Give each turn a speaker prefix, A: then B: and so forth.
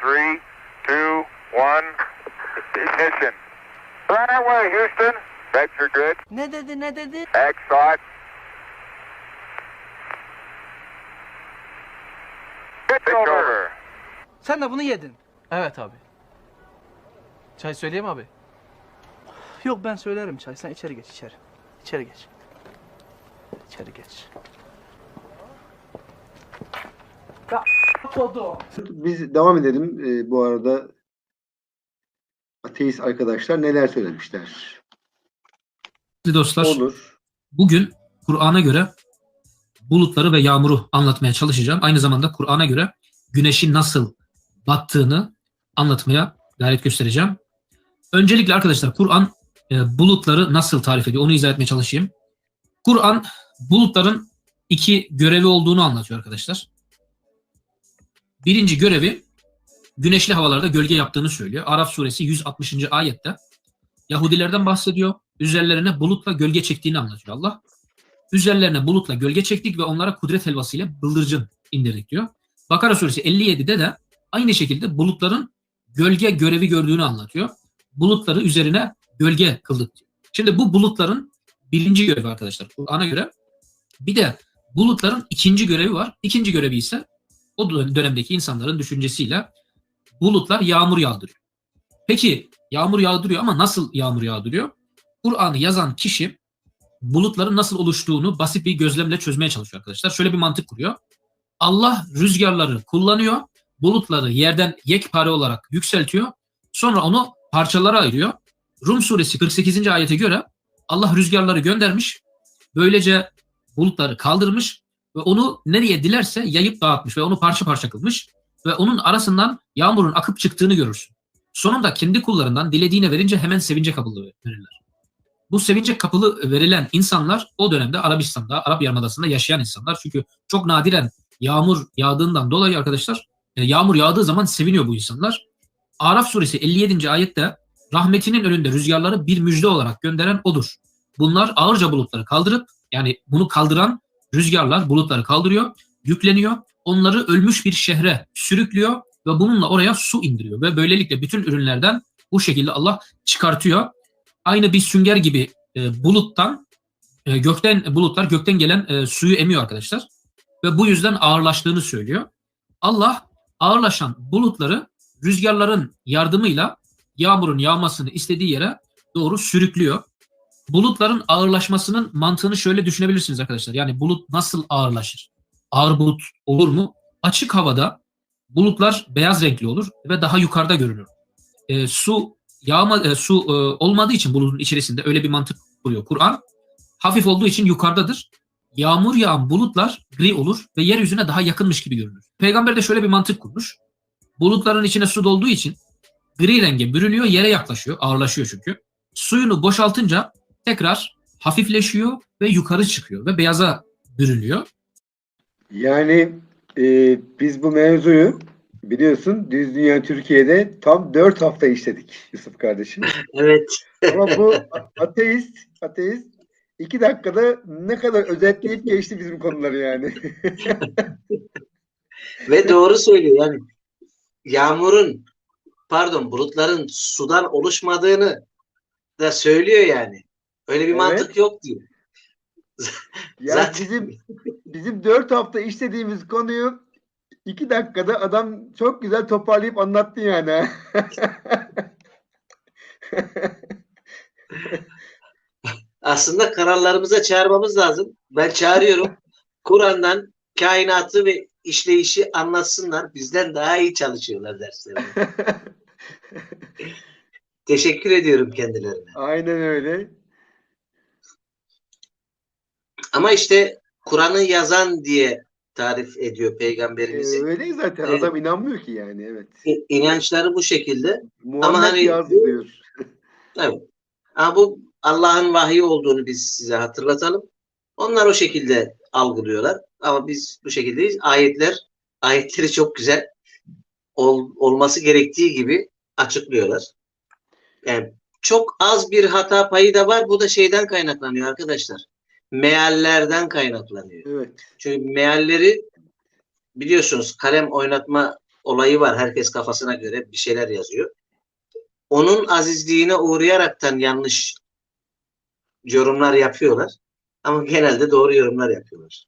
A: Three, two, one. Ignition. Away, Houston. Vector good.
B: Ne dedi ne dedi?
A: Pitch over.
B: Sen de bunu yedin.
C: Evet abi. Çay söyleyeyim abi.
B: Yok ben söylerim çay. Sen içeri geç içeri. İçeri geç. İçeri geç. Kodu.
D: Biz devam edelim. Ee, bu arada ateist arkadaşlar neler söylemişler?
E: Sevgili dostlar,
D: Olur.
E: bugün Kur'an'a göre bulutları ve yağmuru anlatmaya çalışacağım. Aynı zamanda Kur'an'a göre güneşin nasıl battığını anlatmaya gayret göstereceğim. Öncelikle arkadaşlar Kur'an e, bulutları nasıl tarif ediyor onu izah etmeye çalışayım. Kur'an bulutların iki görevi olduğunu anlatıyor arkadaşlar. Birinci görevi güneşli havalarda gölge yaptığını söylüyor. Araf suresi 160. ayette Yahudilerden bahsediyor. Üzerlerine bulutla gölge çektiğini anlatıyor Allah. Üzerlerine bulutla gölge çektik ve onlara kudret helvasıyla bıldırcın indirdik diyor. Bakara suresi 57'de de aynı şekilde bulutların gölge görevi gördüğünü anlatıyor. Bulutları üzerine gölge kıldık diyor. Şimdi bu bulutların birinci görevi arkadaşlar Kur'an'a göre. Bir de bulutların ikinci görevi var. İkinci görevi ise o dön- dönemdeki insanların düşüncesiyle bulutlar yağmur yağdırıyor. Peki yağmur yağdırıyor ama nasıl yağmur yağdırıyor? Kur'an'ı yazan kişi bulutların nasıl oluştuğunu basit bir gözlemle çözmeye çalışıyor arkadaşlar. Şöyle bir mantık kuruyor. Allah rüzgarları kullanıyor. Bulutları yerden yekpare olarak yükseltiyor. Sonra onu parçalara ayırıyor. Rum suresi 48. ayete göre Allah rüzgarları göndermiş. Böylece bulutları kaldırmış ve onu nereye dilerse yayıp dağıtmış ve onu parça parça kılmış ve onun arasından yağmurun akıp çıktığını görürsün. Sonunda kendi kullarından dilediğine verince hemen sevince kapılı verirler. Bu sevince kapılı verilen insanlar o dönemde Arabistan'da, Arap Yarımadası'nda yaşayan insanlar. Çünkü çok nadiren yağmur yağdığından dolayı arkadaşlar e, yağmur yağdığı zaman seviniyor bu insanlar. Araf suresi 57. ayette rahmetinin önünde rüzgarları bir müjde olarak gönderen odur. Bunlar ağırca bulutları kaldırıp yani bunu kaldıran rüzgarlar bulutları kaldırıyor, yükleniyor, onları ölmüş bir şehre sürüklüyor ve bununla oraya su indiriyor ve böylelikle bütün ürünlerden bu şekilde Allah çıkartıyor. Aynı bir sünger gibi e, buluttan e, gökten bulutlar gökten gelen e, suyu emiyor arkadaşlar ve bu yüzden ağırlaştığını söylüyor. Allah ağırlaşan bulutları rüzgarların yardımıyla yağmurun yağmasını istediği yere doğru sürüklüyor. Bulutların ağırlaşmasının mantığını şöyle düşünebilirsiniz arkadaşlar. Yani bulut nasıl ağırlaşır? Ağır bulut olur mu? Açık havada bulutlar beyaz renkli olur ve daha yukarıda görünür. E, su yağma e, su e, olmadığı için bulutun içerisinde öyle bir mantık kuruyor Kur'an. Hafif olduğu için yukarıdadır. Yağmur yağan bulutlar gri olur ve yeryüzüne daha yakınmış gibi görünür. Peygamber de şöyle bir mantık kurmuş. Bulutların içine su dolduğu için gri renge bürünüyor, yere yaklaşıyor, ağırlaşıyor çünkü. Suyunu boşaltınca tekrar hafifleşiyor ve yukarı çıkıyor ve beyaza bürünüyor.
D: Yani e, biz bu mevzuyu biliyorsun Düz Dünya Türkiye'de tam 4 hafta işledik Yusuf kardeşim.
F: Evet.
D: Ama bu ateist, ateist iki dakikada ne kadar özetleyip geçti bizim konuları yani.
F: Ve doğru söylüyor yani. Yağmurun pardon bulutların sudan oluşmadığını da söylüyor yani. Öyle bir
D: Evet.
F: mantık yok diyor.
D: Yani
F: Zaten-
D: bizim bizim 4 hafta işlediğimiz konuyu iki dakikada adam çok güzel toparlayıp anlattı yani.
F: Aslında kararlarımıza çağırmamız lazım. Ben çağırıyorum. Kur'an'dan kainatı ve işleyişi anlatsınlar. Bizden daha iyi çalışıyorlar derslerinde. Teşekkür ediyorum kendilerine.
D: Aynen öyle.
F: Ama işte Kur'an'ı yazan diye tarif ediyor
D: Ee,
F: peygamberimizi.
D: öyle zaten
F: Evet.
D: adam inanmıyor ki yani evet.
F: İnançları bu şekilde.
D: Muhammed
F: hani-
D: yazdı diyor.
F: Evet. Ama bu Allah'ın vahyi olduğunu biz size hatırlatalım. Onlar o şekilde algılıyorlar. Ama biz bu şekildeyiz. Ayetler, ayetleri çok güzel ol- olması gerektiği gibi açıklıyorlar. Yani çok az bir hata payı da var. Bu da şeyden kaynaklanıyor arkadaşlar. Meallerden kaynaklanıyor.
D: Evet.
F: Çünkü mealleri biliyorsunuz kalem oynatma olayı var. Herkes kafasına göre bir şeyler yazıyor. Onun azizliğine uğrayaraktan yanlış yorumlar yapıyorlar. Ama genelde doğru yorumlar yapıyorlar.